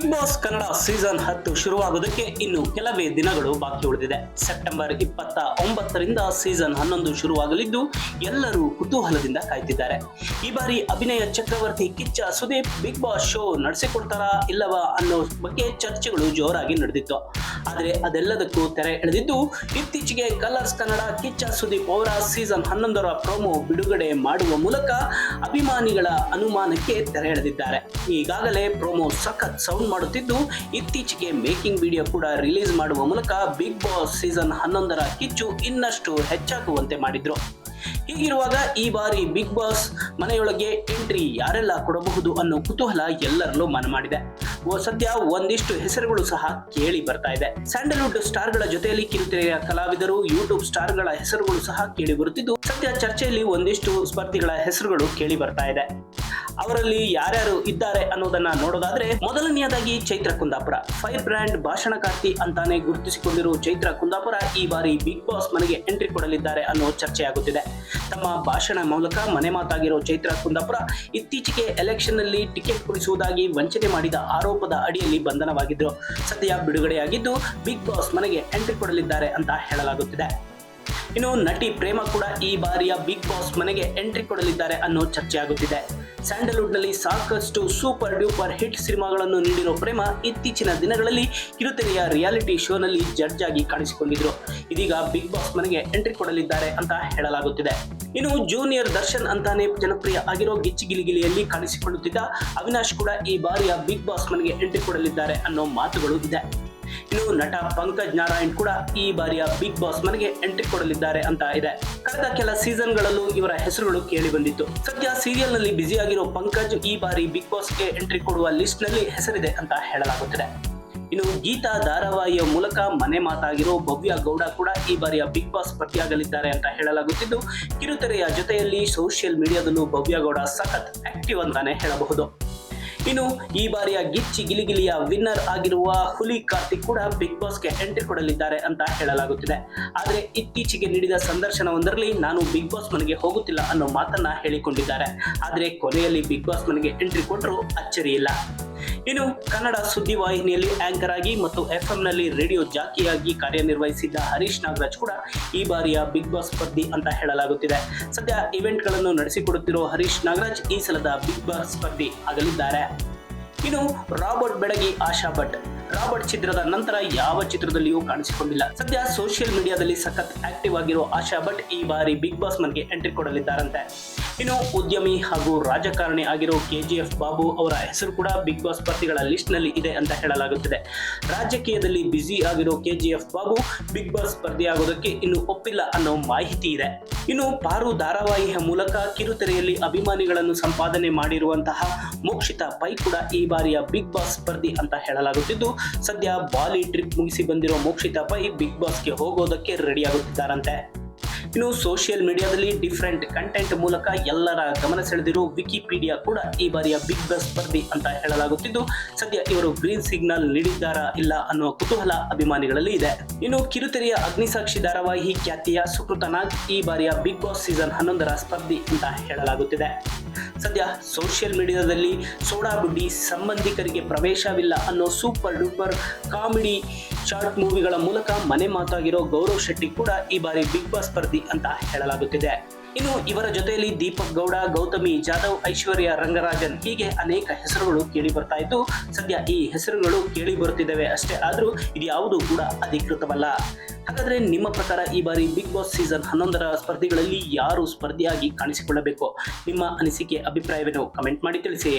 Season ಹತ್ತು ಶುರುವಾಗುವುದಕ್ಕೆ ಇನ್ನು ಕೆಲವೇ ದಿನಗಳು ಬಾಕಿ ಉಳಿದಿದೆ. ಸೆಪ್ಟೆಂಬರ್ ಇಪ್ಪತ್ತ ಒಂಬತ್ತರಿಂದ ಸೀಸನ್ ಹನ್ನೊಂದು ಶುರುವಾಗಲಿದ್ದು ಎಲ್ಲರೂ ಕುತೂಹಲದಿಂದ ಕಾಯ್ತಿದ್ದಾರೆ. ಈ ಬಾರಿ ಅಭಿನಯ ಚಕ್ರವರ್ತಿ Kiccha Sudeep Bigg Boss show ನಡೆಸಿಕೊಡ್ತಾರಾ ಇಲ್ಲವಾ ಅನ್ನೋ ಬಗ್ಗೆ ಚರ್ಚೆಗಳು ಜೋರಾಗಿ ನಡೆದಿತ್ತು. ಆದರೆ ಅದೆಲ್ಲದಕ್ಕೂ ತೆರೆ ಎಳೆದಿದ್ದು ಇತ್ತೀಚೆಗೆ ಕಲರ್ಸ್ ಕನ್ನಡ ಕಿಚ್ಚ ಸುದೀಪ್ ಅವರ ಸೀಸನ್ ಹನ್ನೊಂದರ ಪ್ರೋಮೋ ಬಿಡುಗಡೆ ಮಾಡುವ ಮೂಲಕ ಅಭಿಮಾನಿಗಳ ಅನುಮಾನಕ್ಕೆ ತೆರೆ ಎಳೆದಿದ್ದಾರೆ. ಈಗಾಗಲೇ ಪ್ರೋಮೋ ಸಖತ್ ಸೌಂಡ್ ಮಾಡುತ್ತಿದ್ದು, ಇತ್ತೀಚೆಗೆ ಮೇಕಿಂಗ್ ವಿಡಿಯೋ ಕೂಡ ರಿಲೀಸ್ ಮಾಡುವ ಮೂಲಕ ಬಿಗ್ ಬಾಸ್ ಸೀಸನ್ ಹನ್ನೊಂದರ ಕಿಚ್ಚು ಇನ್ನಷ್ಟು ಹೆಚ್ಚಾಗುವಂತೆ ಮಾಡಿದ್ರು. ಹೀಗಿರುವಾಗ ಈ ಬಾರಿ ಬಿಗ್ ಬಾಸ್ ಮನೆಯೊಳಗೆ ಎಂಟ್ರಿ ಯಾರೆಲ್ಲ ಕೊಡಬಹುದು ಅನ್ನೋ ಕುತೂಹಲ ಎಲ್ಲರಲ್ಲೂ ಮನ ಮಾಡಿದೆ. ಓ, ಸದ್ಯ ಒಂದಿಷ್ಟು ಹೆಸರುಗಳು ಸಹ ಕೇಳಿ ಬರ್ತಾ ಇದೆ. ಸ್ಯಾಂಡಲ್ವುಡ್ ಸ್ಟಾರ್ಗಳ ಜೊತೆಯಲ್ಲಿ ಕಿರುತೆರೆಯ ಕಲಾವಿದರು, ಯೂಟ್ಯೂಬ್ ಸ್ಟಾರ್ಗಳ ಹೆಸರುಗಳು ಸಹ ಕೇಳಿ ಬರುತ್ತಿದ್ದು, ಸದ್ಯ ಚರ್ಚೆಯಲ್ಲಿ ಒಂದಿಷ್ಟು ಸ್ಪರ್ಧಿಗಳ ಹೆಸರುಗಳು ಕೇಳಿ ಬರ್ತಾ ಇದೆ. ಅವರಲ್ಲಿ ಯಾರ್ಯಾರು ಇದ್ದಾರೆ ಅನ್ನೋದನ್ನ ನೋಡೋದಾದ್ರೆ ಮೊದಲನೆಯದಾಗಿ ಚೈತ್ರ ಕುಂದಾಪುರ. ಫೈರ್ ಬ್ರ್ಯಾಂಡ್ ಭಾಷಣಕಾರ್ತಿ ಅಂತಾನೆ ಗುರುತಿಸಿಕೊಂಡಿರುವ ಚೈತ್ರ ಕುಂದಾಪುರ ಈ ಬಾರಿ ಬಿಗ್ ಬಾಸ್ ಮನೆಗೆ ಎಂಟ್ರಿ ಕೊಡಲಿದ್ದಾರೆ ಅನ್ನೋ ಚರ್ಚೆಯಾಗುತ್ತಿದೆ ತಮ್ಮ ಭಾಷಣ ಮೂಲಕ ಮನೆ ಮಾತಾಗಿರೋ ಚೈತ್ರ ಕುಂದಾಪುರ ಇತ್ತೀಚೆಗೆ ಎಲೆಕ್ಷನ್ನಲ್ಲಿ ಟಿಕೆಟ್ ಕೊಡಿಸುವುದಾಗಿ ವಂಚನೆ ಮಾಡಿದ ಆರೋಪದ ಅಡಿಯಲ್ಲಿ ಬಂಧನವಾಗಿದ್ದರು ಸದ್ಯ ಬಿಡುಗಡೆಯಾಗಿದ್ದು ಬಿಗ್ ಬಾಸ್ ಮನೆಗೆ ಎಂಟ್ರಿ ಕೊಡಲಿದ್ದಾರೆ ಅಂತ ಹೇಳಲಾಗುತ್ತಿದೆ. ಇನ್ನು ನಟಿ ಪ್ರೇಮ ಕೂಡ ಈ ಬಾರಿಯ ಬಿಗ್ ಬಾಸ್ ಮನೆಗೆ ಎಂಟ್ರಿ ಕೊಡಲಿದ್ದಾರೆ ಅನ್ನೋ ಚರ್ಚೆ ಆಗುತ್ತಿದೆ. ಸ್ಯಾಂಡಲ್ವುಡ್ನಲ್ಲಿ ಸಾಕಷ್ಟು ಸೂಪರ್ ಡ್ಯೂಪರ್ ಹಿಟ್ ಸಿನಿಮಾಗಳನ್ನು ನೀಡಿರೋ ಪ್ರೇಮ ಇತ್ತೀಚಿನ ದಿನಗಳಲ್ಲಿ ಕಿರುತೆರೆಯ ರಿಯಾಲಿಟಿ ಶೋನಲ್ಲಿ ಜಡ್ಜ್ ಆಗಿ ಕಾಣಿಸಿಕೊಂಡಿದ್ರು. ಇದೀಗ ಬಿಗ್ ಬಾಸ್ ಮನೆಗೆ ಎಂಟ್ರಿ ಕೊಡಲಿದ್ದಾರೆ ಅಂತ ಹೇಳಲಾಗುತ್ತಿದೆ. ಇನ್ನು ಜೂನಿಯರ್ ದರ್ಶನ್ ಅಂತಾನೆ ಜನಪ್ರಿಯ ಆಗಿರೋ ಗಿಚ್ಚಿ ಗಿಲಿಗಿಲಿಯಲ್ಲಿ ಕಾಣಿಸಿಕೊಳ್ಳುತ್ತಿದ್ದ ಅವಿನಾಶ್ ಕೂಡ ಈ ಬಾರಿಯ ಬಿಗ್ ಬಾಸ್ ಮನೆಗೆ ಎಂಟ್ರಿ ಕೊಡಲಿದ್ದಾರೆ ಅನ್ನೋ ಮಾತುಗಳು ಇದೆ. ಇನ್ನು ನಟ ಪಂಕಜ್ ನಾರಾಯಣ್ ಕೂಡ ಈ ಬಾರಿಯ ಬಿಗ್ ಬಾಸ್ ಮನೆಗೆ ಎಂಟ್ರಿ ಕೊಡಲಿದ್ದಾರೆ ಅಂತ ಇದೆ. ಕಳೆದ ಕೆಲ ಸೀಸನ್ಗಳಲ್ಲೂ ಇವರ ಹೆಸರುಗಳು ಕೇಳಿ ಬಂದಿತ್ತು. ಸದ್ಯ ಸೀರಿಯಲ್ನಲ್ಲಿ ಬ್ಯುಸಿ ಆಗಿರೋ ಪಂಕಜ್ ಈ ಬಾರಿ ಬಿಗ್ ಬಾಸ್ಗೆ ಎಂಟ್ರಿ ಕೊಡುವ ಲಿಸ್ಟ್ನಲ್ಲಿ ಹೆಸರಿದೆ ಅಂತ ಹೇಳಲಾಗುತ್ತಿದೆ. ಇನ್ನು ಗೀತಾ ಧಾರಾವಾಹಿಯ ಮೂಲಕ ಮನೆ ಮಾತಾಗಿರೋ ಭವ್ಯ ಗೌಡ ಕೂಡ ಈ ಬಾರಿಯ ಬಿಗ್ ಬಾಸ್ ಸ್ಪರ್ಧಿಯಾಗಲಿದ್ದಾರೆ ಅಂತ ಹೇಳಲಾಗುತ್ತಿದ್ದು, ಕಿರುತೆರೆಯ ಜೊತೆಯಲ್ಲಿ ಸೋಷಿಯಲ್ ಮೀಡಿಯಾದಲ್ಲೂ ಭವ್ಯ ಗೌಡ ಸಖತ್ ಆಕ್ಟಿವ್ ಅಂತಾನೆ ಹೇಳಬಹುದು. ಇನ್ನು ಈ ಬಾರಿಯ ಗಿಚ್ಚಿ ಗಿಲಿಗಿಲಿಯ ವಿನ್ನರ್ ಆಗಿರುವ ಹುಲಿ ಕಾರ್ತಿಕ್ ಕೂಡ ಬಿಗ್ ಬಾಸ್ಗೆ ಎಂಟ್ರಿ ಕೊಡಲಿದ್ದಾರೆ ಅಂತ ಹೇಳಲಾಗುತ್ತಿದೆ. ಆದರೆ ಇತ್ತೀಚೆಗೆ ನೀಡಿದ ಸಂದರ್ಶನವೊಂದರಲ್ಲಿ ನಾನು ಬಿಗ್ ಬಾಸ್ ಮನೆಗೆ ಹೋಗುತ್ತಿಲ್ಲ ಅನ್ನೋ ಮಾತನ್ನ ಹೇಳಿಕೊಂಡಿದ್ದಾರೆ. ಆದರೆ ಕೊನೆಯಲ್ಲಿ ಬಿಗ್ ಬಾಸ್ ಮನೆಗೆ ಎಂಟ್ರಿ ಕೊಟ್ಟರು ಅಚ್ಚರಿ ಇಲ್ಲ. ಇನ್ನು ಕನ್ನಡ ಸುದ್ದಿವಾಹಿನಿಯಲ್ಲಿ ಆಂಕರ್ ಆಗಿ ಮತ್ತು ಎಫ್ನಲ್ಲಿ ರೇಡಿಯೋ ಜಾಕಿಯಾಗಿ ಕಾರ್ಯನಿರ್ವಹಿಸಿದ್ದ ಹರೀಶ್ ನಾಗರಾಜ್ ಕೂಡ ಈ ಬಾರಿಯ ಬಿಗ್ ಬಾಸ್ ಸ್ಪರ್ಧಿ ಅಂತ ಹೇಳಲಾಗುತ್ತಿದೆ. ಸದ್ಯ ಇವೆಂಟ್ಗಳನ್ನು ನಡೆಸಿಕೊಡುತ್ತಿರುವ ಹರೀಶ್ ನಾಗರಾಜ್ ಈ ಸಲದ ಬಿಗ್ ಬಾಸ್ ಸ್ಪರ್ಧಿ ಆಗಲಿದ್ದಾರೆ. ಇನ್ನು ರಾಬರ್ಟ್ ಬೆಡಗಿ ಆಶಾ ಭಟ್. ರಾಬರ್ಟ್ ಚಿತ್ರದ ನಂತರ ಯಾವ ಚಿತ್ರದಲ್ಲಿಯೂ ಕಾಣಿಸಿಕೊಂಡಿಲ್ಲ. ಸದ್ಯ ಸೋಷಿಯಲ್ ಮೀಡಿಯಾದಲ್ಲಿ ಸಖತ್ ಆಕ್ಟಿವ್ ಆಗಿರೋ ಆಶಾ ಭಟ್ ಈ ಬಾರಿ ಬಿಗ್ ಬಾಸ್ ಮನ್ಗೆ ಎಂಟ್ರಿ ಕೊಡಲಿದ್ದಾರಂತೆ. ಇನ್ನು ಉದ್ಯಮಿ ಹಾಗೂ ರಾಜಕಾರಣಿ ಆಗಿರೋ ಕೆಜಿಎಫ್ ಬಾಬು ಅವರ ಹೆಸರು ಕೂಡ ಬಿಗ್ ಬಾಸ್ ಸ್ಪರ್ಧಿಗಳ ಲಿಸ್ಟ್ನಲ್ಲಿ ಇದೆ ಅಂತ ಹೇಳಲಾಗುತ್ತಿದೆ. ರಾಜಕೀಯದಲ್ಲಿ ಬ್ಯುಸಿ ಆಗಿರೋ ಕೆಜಿಎಫ್ ಬಾಬು ಬಿಗ್ ಬಾಸ್ ಸ್ಪರ್ಧಿಯಾಗೋದಕ್ಕೆ ಇನ್ನು ಒಪ್ಪಿಲ್ಲ ಅನ್ನೋ ಮಾಹಿತಿ ಇದೆ. ಇನ್ನು ಪಾರು ಧಾರಾವಾಹಿಯ ಮೂಲಕ ಕಿರುತೆರೆಯಲ್ಲಿ ಅಭಿಮಾನಿಗಳನ್ನು ಸಂಪಾದನೆ ಮಾಡಿರುವಂತಹ ಮೋಕ್ಷಿತಾ ಪೈ ಕೂಡ ಈ ಬಾರಿಯ ಬಿಗ್ ಬಾಸ್ ಸ್ಪರ್ಧಿ ಅಂತ ಹೇಳಲಾಗುತ್ತಿದ್ದು, ಸದ್ಯ ಬಾಲಿ ಟ್ರಿಪ್ ಮುಗಿಸಿ ಬಂದಿರೋ ಮೋಕ್ಷಿತಾ ಪೈ ಬಿಗ್ ಬಾಸ್ಗೆ ಹೋಗೋದಕ್ಕೆ ರೆಡಿ ಆಗುತ್ತಿದ್ದಾರಂತೆ. ಇನ್ನು ಸೋಷಿಯಲ್ ಮೀಡಿಯಾದಲ್ಲಿ ಡಿಫ್ರೆಂಟ್ ಕಂಟೆಂಟ್ ಮೂಲಕ ಎಲ್ಲರ ಗಮನ ಸೆಳೆದಿರೋ ವಿಕಿಪೀಡಿಯಾ ಕೂಡ ಈ ಬಾರಿಯ ಬಿಗ್ ಬಾಸ್ ಸ್ಪರ್ಧಿ ಅಂತ ಹೇಳಲಾಗುತ್ತಿದ್ದು, ಸದ್ಯ ಇವರು ಗ್ರೀನ್ ಸಿಗ್ನಲ್ ನೀಡಿದ್ದಾರಾ ಇಲ್ಲ ಅನ್ನೋ ಕುತೂಹಲ ಅಭಿಮಾನಿಗಳಲ್ಲಿ ಇದೆ. ಇನ್ನು ಕಿರುತೆರೆಯ ಅಗ್ನಿಸಾಕ್ಷಿ ಧಾರಾವಾಹಿ ಖ್ಯಾತಿಯ ಸುಕೃತ ನಾಗ್ ಈ ಬಾರಿಯ ಬಿಗ್ ಬಾಸ್ ಸೀಸನ್ ಹನ್ನೊಂದರ ಸ್ಪರ್ಧಿ ಅಂತ ಹೇಳಲಾಗುತ್ತಿದೆ. ಸದ್ಯ ಸೋಷಿಯಲ್ ಮೀಡಿಯಾದಲ್ಲಿ ಸೋಡಾ ಬುಡ್ಡಿ ಸಂಬಂಧಿಕರಿಗೆ ಪ್ರವೇಶವಿಲ್ಲ ಅನ್ನೋ ಸೂಪರ್ ಡೂಪರ್ ಕಾಮಿಡಿ ಶಾರ್ಟ್ ಮೂವಿಗಳ ಮೂಲಕ ಮನೆ ಮಾತಾಗಿರೋ ಗೌರವ್ ಶೆಟ್ಟಿ ಕೂಡ ಈ ಬಾರಿ ಬಿಗ್ ಬಾಸ್ ಸ್ಪರ್ಧಿ ಅಂತ ಹೇಳಲಾಗುತ್ತಿದೆ. ಇನ್ನು ಇವರ ಜೊತೆಯಲ್ಲಿ ದೀಪಕ್ ಗೌಡ, ಗೌತಮಿ, ಜಾಧವ್, ಐಶ್ವರ್ಯ, ರಂಗರಾಜನ್ ಹೀಗೆ ಅನೇಕ ಹೆಸರುಗಳು ಕೇಳಿ ಬರ್ತಾ ಇದ್ದು, ಸದ್ಯ ಈ ಹೆಸರುಗಳು ಕೇಳಿ ಬರುತ್ತಿದ್ದಾವೆ ಅಷ್ಟೇ ಆದರೂ ಇದು ಯಾವುದೂ ಕೂಡ ಅಧಿಕೃತವಲ್ಲ. ಹಾಗಾದ್ರೆ ನಿಮ್ಮ ಪ್ರಕಾರ ಈ ಬಾರಿ ಬಿಗ್ ಬಾಸ್ ಸೀಸನ್ ಹನ್ನೊಂದರ ಸ್ಪರ್ಧಿಗಳಲ್ಲಿ ಯಾರು ಸ್ಪರ್ಧಿಯಾಗಿ ಕಾಣಿಸಿಕೊಳ್ಳಬೇಕು? ನಿಮ್ಮ ಅನಿಸಿಕೆ, ಅಭಿಪ್ರಾಯವೇನು? ಕಮೆಂಟ್ ಮಾಡಿ ತಿಳಿಸಿ.